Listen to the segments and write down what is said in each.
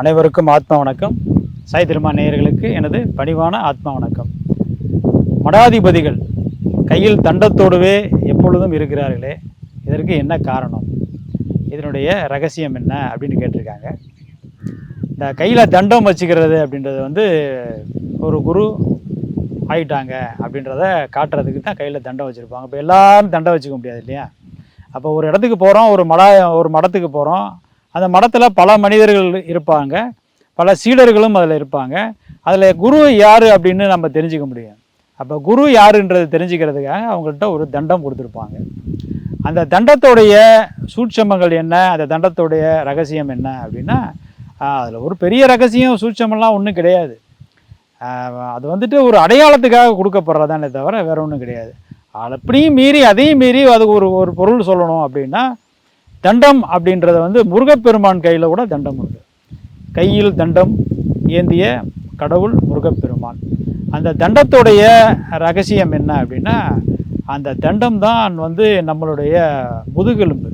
அனைவருக்கும் ஆத்மா வணக்கம். சாய் திருமா நேயர்களுக்கு எனது பணிவான ஆத்மா வணக்கம். மடாதிபதிகள் கையில் தண்டத்தோடுவே எப்பொழுதும் இருக்கிறார்களே இதற்கு என்ன காரணம்? இதனுடைய ரகசியம் என்ன அப்படின்னு கேட்டிருக்காங்க. இந்த கையில் தண்டம் வச்சுக்கிறது அப்படின்றது வந்து ஒரு குரு ஆயிட்டாங்க அப்படின்றத காட்டுறதுக்கு தான் கையில் தண்டம் வச்சுருப்பாங்க. இப்போ எல்லாரும் தண்டம் வச்சுக்க முடியாது இல்லையா? அப்போ ஒரு இடத்துக்கு போகிறோம் ஒரு மட ஒரு மடத்துக்கு போகிறோம் அந்த மடத்தில் பல மனிதர்கள் இருப்பாங்க. பல சீடர்களும் அதில் இருப்பாங்க. அதில் குரு யார் அப்படின்னு நம்ம தெரிஞ்சுக்க முடியும். அப்போ குரு யாருன்றது தெரிஞ்சுக்கிறதுக்காக அவங்கள்ட்ட ஒரு தண்டம் கொடுத்துருப்பாங்க. அந்த தண்டத்தோடைய சூட்சமங்கள் என்ன? அந்த தண்டத்தோடைய ரகசியம் என்ன அப்படின்னா அதில் ஒரு பெரிய ரகசியம் சூட்சமெல்லாம் ஒன்றும் கிடையாது. அது வந்துட்டு ஒரு அடையாளத்துக்காக கொடுக்கப்படுறதானே தவிர வேறு ஒன்றும் கிடையாது. அப்படியும் மீறி அதையும் மீறி அதுக்கு ஒரு ஒரு பொருள் சொல்லணும் அப்படின்னா தண்டம் அப்படின்றத வந்து முருகப்பெருமான் கையில் கூட தண்டம் உண்டு. கையில் தண்டம் ஏந்திய கடவுள் முருகப்பெருமான். அந்த தண்டத்துடைய ரகசியம் என்ன அப்படின்னா அந்த தண்டம் தான் வந்து நம்மளுடைய முதுகெலும்பு.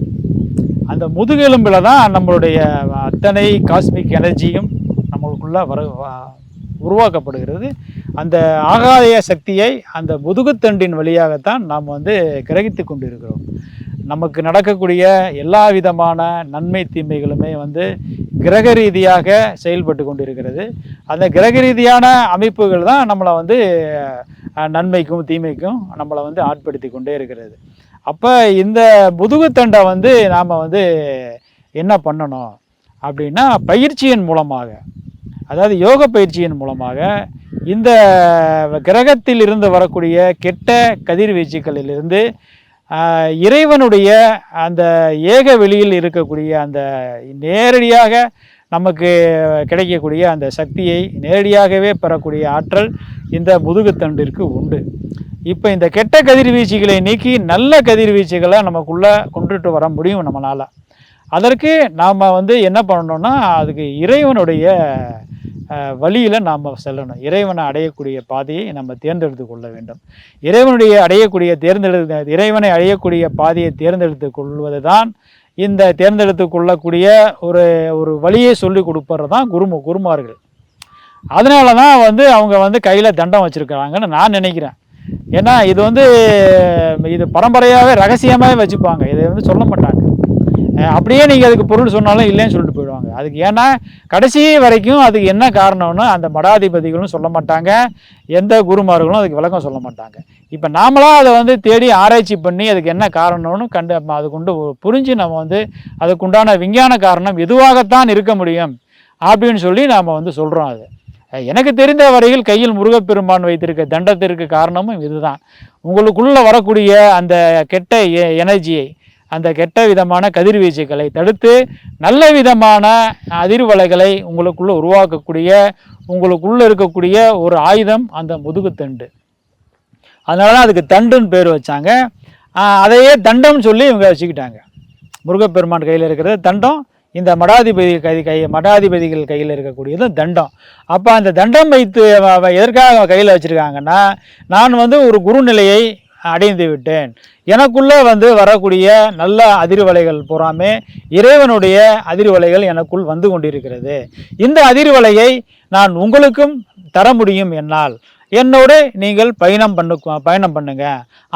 அந்த முதுகெலும்பில் தான் நம்மளுடைய அத்தனை காஸ்மிக் எனர்ஜியும் நம்மளுக்குள்ளே வர உருவாக்கப்படுகிறது. அந்த ஆகாய சக்தியை அந்த முதுகுத்தண்டின் வழியாகத்தான் நாம் வந்து கிரகித்து கொண்டிருக்கிறோம். நமக்கு நடக்கக்கூடிய எல்லா விதமான நன்மை தீமைகளுமே வந்து கிரக ரீதியாக செயல்பட்டு கொண்டிருக்கிறது. அந்த கிரக ரீதியான அமைப்புகள் தான் நம்மளை வந்து நன்மைக்கும் தீமைக்கும் நம்மளை வந்து ஆட்படுத்தி கொண்டே இருக்கிறது. அப்போ இந்த முதுகுத்தண்டை வந்து நாம் வந்து என்ன பண்ணணும் அப்படின்னா பயிற்சியின் மூலமாக அதாவது யோக பயிற்சியின் மூலமாக இந்த கிரகத்தில் இருந்து வரக்கூடிய கெட்ட கதிர்வீச்சுக்களிலிருந்து இறைவனுடைய அந்த ஏக வெளியில் இருக்கக்கூடிய அந்த நேரடியாக நமக்கு கிடைக்கக்கூடிய அந்த சக்தியை நேரடியாகவே பெறக்கூடிய ஆற்றல் இந்த முதுகுத்தண்டிற்கு உண்டு. இப்போ இந்த கெட்ட கதிர்வீச்சுகளை நீக்கி நல்ல கதிர்வீச்சுகளை நமக்குள்ளே கொண்டுட்டு வர முடியும் நம்மளால். அதற்கு நாம் வந்து என்ன பண்ணணும்னா அதுக்கு இறைவனுடைய வழியில் நாம் செல்லணும். இறைவனை அடையக்கூடிய பாதையை நம்ம தேர்ந்தெடுத்து கொள்ள வேண்டும். இறைவனுடைய அடையக்கூடிய தேர்ந்தெடு இறைவனை அடையக்கூடிய பாதையை தேர்ந்தெடுத்து கொள்வது தான் இந்த தேர்ந்தெடுத்து கொள்ளக்கூடிய ஒரு ஒரு வழியை சொல்லி கொடுப்பது தான் குருமு குருமார்கள். அதனால தான் வந்து அவங்க வந்து கையில் தண்டம் வச்சுருக்கிறாங்கன்னு நான் நினைக்கிறேன். ஏன்னா இது வந்து இது பரம்பரையாகவே ரகசியமாகவே வச்சுப்பாங்க. இதை வந்து சொல்ல மாட்டாங்க. அப்படியே நீங்கள் அதுக்கு பொருள் சொன்னாலும் இல்லைன்னு சொல்லிட்டு போயிடுவாங்க. அதுக்கு ஏன்னா கடைசி வரைக்கும் அதுக்கு என்ன காரணம்னு அந்த மடாதிபதிகளும் சொல்ல மாட்டாங்க எந்த குருமார்களும் அதுக்கு விளக்கம் சொல்ல மாட்டாங்க. இப்போ நாமளாக அதை வந்து தேடி ஆராய்ச்சி பண்ணி அதுக்கு என்ன காரணம்னு கண்டு அதுக்குண்டு புரிஞ்சு நம்ம வந்து அதுக்குண்டான விஞ்ஞான காரணம் இதுவாகத்தான் இருக்க முடியும் அப்படின்னு சொல்லி நாம் வந்து சொல்கிறோம் அது. எனக்கு தெரிந்த வரையில் கையில் முருகப்பெருமான் வைத்திருக்க தண்டத்திற்கு காரணமும் இதுதான். உங்களுக்குள்ளே வரக்கூடிய அந்த கெட்ட எ- எனர்ஜியை அந்த கெட்ட விதமான கதிர்வீச்சுகளை தடுத்து நல்ல விதமான அதிர்வலைகளை உங்களுக்குள்ள உருவாக்கக்கூடிய உங்களுக்குள்ள இருக்கக்கூடிய ஒரு ஆயுதம் அந்த முதுகுத்தண்டு அதனால தான் அதுக்கு தண்டுன்னு பேர் வச்சாங்க. அதையே தண்டம்னு சொல்லி இவங்க வச்சுக்கிட்டாங்க. முருகப்பெருமான் கையில் இருக்கிறது தண்டம் இந்த மடாதிபதி கை கை மடாதிபதிகள் கையில் இருக்கக்கூடியது தண்டம். அப்போ அந்த தண்டம் வைத்து எதற்காக கையில் வச்சுருக்காங்கன்னா நான் வந்து ஒரு குருநிலையை அடைந்து விட்டேன் எனக்குள்ளே வந்து வரக்கூடிய நல்ல அதிர்வலைகள் பூராமே இறைவனுடைய அதிர்வலைகள் எனக்குள் வந்து கொண்டிருக்கிறது. இந்த அதிர்வலையை நான் உங்களுக்கும் தர முடியும் என்னால். என்னோடு நீங்கள் பயணம் பண்ணு பயணம் பண்ணுங்க.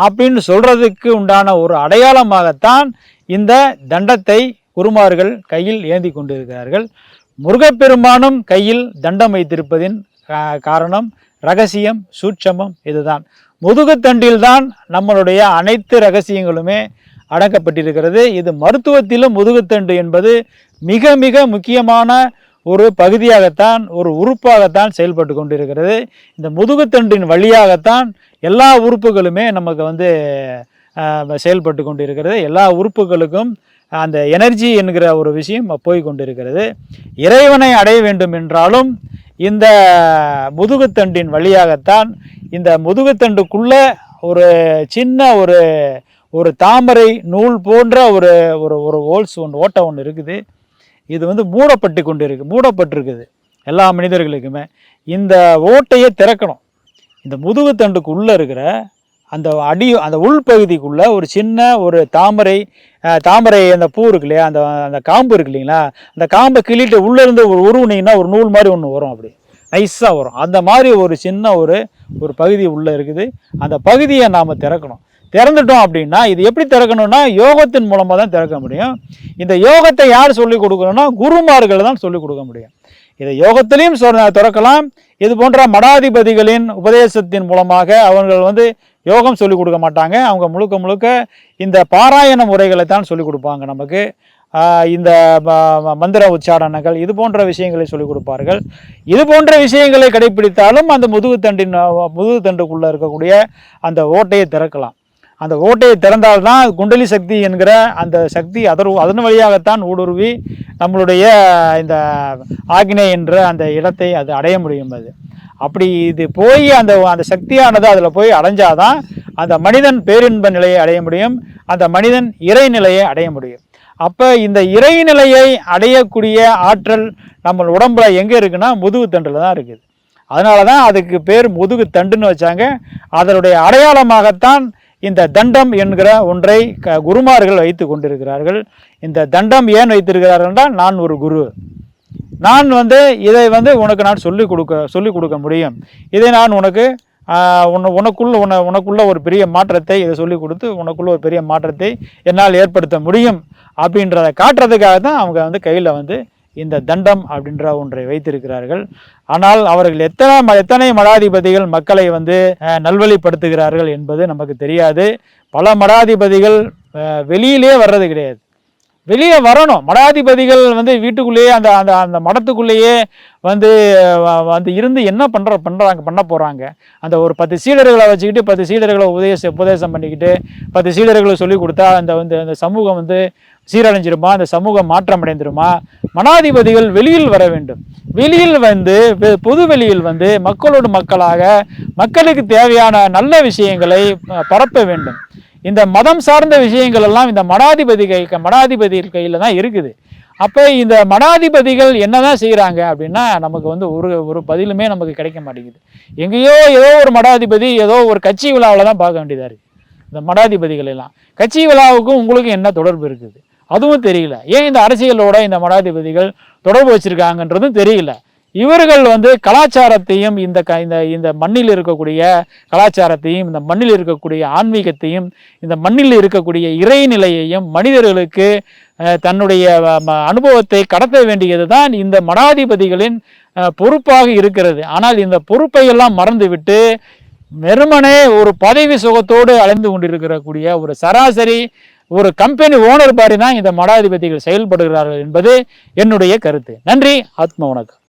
அப்படின்னு சொல்கிறதுக்கு உண்டான ஒரு அடையாளமாகத்தான் இந்த தண்டத்தை குருமார்கள் கையில் ஏந்தி கொண்டிருக்கிறார்கள். முருகப்பெருமானும் கையில் தண்டம் வைத்திருப்பதின் காரணம் ரகசியம் சூட்சமம் இதுதான். முதுகுத்தண்டில்தான் நம்மளுடைய அனைத்து ரகசியங்களுமே அடக்கப்பட்டிருக்கிறது. இது மருத்துவத்திலும் முதுகுத்தண்டு என்பது மிக மிக முக்கியமான ஒரு பகுதியாகத்தான் ஒரு உறுப்பாகத்தான் செயல்பட்டு கொண்டிருக்கிறது. இந்த முதுகுத்தண்டின் வழியாகத்தான் எல்லா உறுப்புகளுமே நமக்கு வந்து செயல்பட்டு கொண்டிருக்கிறது. எல்லா உறுப்புகளுக்கும் அந்த எனர்ஜி என்கிற ஒரு விஷயம் போய் கொண்டிருக்கிறது. இறைவனை அடைய வேண்டும் என்றாலும் இந்த முதுகுத்தண்டின் வழியாகத்தான் இந்த முதுகுத்தண்டுக்குள்ள ஒரு சின்ன ஒரு ஒரு தாமரை நூல் போன்ற ஒரு ஒரு ஒரு ஹோல்ஸ் ஒன்று ஓட்டை ஒன்று இருக்குது. இது வந்து மூடப்பட்டு கொண்டு இருக்குது மூடப்பட்டிருக்குது எல்லா மனிதர்களுக்குமே. இந்த ஓட்டையை திறக்கணும். இந்த முதுகுத்தண்டுக்கு உள்ளே இருக்கிற அந்த அடி அந்த உள்பகுதிக்குள்ளே ஒரு சின்ன ஒரு தாமரை தாமரை அந்த பூ இருக்கு இல்லையா? அந்த அந்த காம்பு இருக்கு இல்லைங்களா? அந்த காம்பை கிள்ளிட்டு உள்ளேருந்து ஒரு உருவுனீங்கன்னா ஒரு நூல் மாதிரி ஒன்று வரும் அப்படி. நைஸாக வரும். அந்த மாதிரி ஒரு சின்ன ஒரு ஒரு பகுதி உள்ளே இருக்குது. அந்த பகுதியை நாம் திறக்கணும். திறந்துட்டோம் அப்படின்னா இது எப்படி திறக்கணும்னா யோகத்தின் மூலமாக தான் திறக்க முடியும். இந்த யோகத்தை யார் சொல்லிக் கொடுக்கணும்னா குருமார்கள் தான் சொல்லிக் கொடுக்க முடியும். இதை யோகத்திலையும் திறக்கலாம். இது போன்ற மடாதிபதிகளின் உபதேசத்தின் மூலமாக அவர்கள் வந்து யோகம் சொல்லிக் கொடுக்க மாட்டாங்க. அவங்க முழுக்க முழுக்க இந்த பாராயண முறைகளை தான் சொல்லிக் கொடுப்பாங்க நமக்கு. இந்த மந்திர உச்சாரணங்கள் இது போன்ற விஷயங்களை சொல்லிக் கொடுப்பார்கள். இது போன்ற விஷயங்களை கடைபிடித்தாலும் அந்த முதுகுத்தண்டின் முதுகு முதுகுத்தண்டுக்குள்ளே இருக்கக்கூடிய அந்த ஓட்டையை திறக்கலாம். அந்த ஓட்டையை திறந்தால்தான் குண்டலி சக்தி என்கிற அந்த சக்தி அதர் அதன் வழியாகத்தான் ஊடுருவி நம்மளுடைய இந்த ஆக்னே என்ற அந்த இடத்தை அது அடைய முடியும் அது. அப்படி இது போய் அந்த அந்த சக்தியானது அதில் போய் அடைஞ்சாதான் அந்த மனிதன் பேரின்ப நிலையை அடைய முடியும் அந்த மனிதன் இறைநிலையை அடைய முடியும். அப்போ இந்த இறைநிலையை அடையக்கூடிய ஆற்றல் நம்ம உடம்புல எங்கே இருக்குன்னா முதுகு தண்டில் தான் இருக்குது. அதனால தான் அதுக்கு பேர் முதுகு தண்டுன்னு வச்சாங்க. அதனுடைய அடையாளமாகத்தான் இந்த தண்டம் என்கிற ஒன்றை க குருமார்கள் வைத்து கொண்டிருக்கிறார்கள். இந்த தண்டம் ஏன் வைத்திருக்கிறார்கள் என்றால் நான் ஒரு குரு. நான் வந்து இதை வந்து உனக்கு நான் சொல்லிக் கொடுக்க சொல்லிக் கொடுக்க முடியும். இதை நான் உனக்கு உன் உனக்குள்ள உன உனக்குள்ள ஒரு பெரிய மாற்றத்தை இதை சொல்லிக் கொடுத்து உனக்குள்ள ஒரு பெரிய மாற்றத்தை என்னால் ஏற்படுத்த முடியும். அப்படின்றத காட்டுறதுக்காக தான் அவங்க வந்து கையில் வந்து இந்த தண்டம் அப்படின்ற ஒன்றை வைத்திருக்கிறார்கள். ஆனால் அவர்கள் எத்தனை ம- எத்தனை மடாதிபதிகள் மக்களை வந்து நல்வழிப்படுத்துகிறார்கள் என்பது நமக்கு தெரியாது. பல மடாதிபதிகள் வெளியிலே வர்றது கிடையாது. வெளியே வரணும். மடாதிபதிகள் வந்து வீட்டுக்குள்ளேயே அந்த அந்த அந்த மடத்துக்குள்ளேயே வந்து வந்து இருந்து என்ன பண்ணுற பண்ணுறாங்க பண்ண போகிறாங்க அந்த ஒரு பத்து சீடர்களை வச்சுக்கிட்டு பத்து சீடர்களை உபதேச உபதேசம் பண்ணிக்கிட்டு பத்து சீடர்களை சொல்லி கொடுத்தா அந்த வந்து அந்த சமூகம் வந்து சீரழிஞ்சிருமா? அந்த சமூகம் மாற்றம் அடைந்துருமா மனாதிபதிகள் வெளியில் வர வேண்டும். வெளியில் வந்து பொது வெளியில் வந்து மக்களோடு மக்களாக மக்களுக்கு தேவையான நல்ல விஷயங்களை பரப்ப வேண்டும். இந்த மதம் சார்ந்த விஷயங்கள் எல்லாம் இந்த மடாதிபதி கை மனாதிபதிகள் கையில் தான் இருக்குது. அப்போ இந்த மடாதிபதிகள் என்னதான் செய்கிறாங்க அப்படின்னா நமக்கு வந்து ஒரு ஒரு பதிலுமே நமக்கு கிடைக்க மாட்டேங்குது. எங்கேயோ ஏதோ ஒரு மடாதிபதி ஏதோ ஒரு கட்சி விழாவில் தான் பார்க்க வேண்டியதாக இருக்குது இந்த மடாதிபதிகள் எல்லாம். கட்சி விழாவுக்கும் உங்களுக்கும் என்ன தொடர்பு இருக்குது? அதுவும் தெரியல. ஏன் இந்த அரசியலோட இந்த மடாதிபதிகள் தொடர்பு வச்சிருக்காங்கன்றதும் தெரியல. இவர்கள் வந்து கலாச்சாரத்தையும் இந்த க இந்த இந்த மண்ணில் இருக்கக்கூடிய கலாச்சாரத்தையும் இந்த மண்ணில் இருக்கக்கூடிய ஆன்மீகத்தையும் இந்த மண்ணில் இருக்கக்கூடிய இறைநிலையையும் மனிதர்களுக்கு தன்னுடைய ம- அனுபவத்தை கடத்த வேண்டியது தான் இந்த மடாதிபதிகளின் பொறுப்பாக இருக்கிறது. ஆனால் இந்த பொறுப்பை எல்லாம் மறந்துவிட்டு வெறுமனே ஒரு பதவி சுகத்தோடு அலைந்து கொண்டிருக்கிறக்கூடிய ஒரு சராசரி ஒரு கம்பெனி ஓனர் பாரி தான் இந்த மடாதிபதிகள் செயல்படுகிறார்கள் என்பது என்னுடைய கருத்து. நன்றி ஆத்ம வணக்கம்.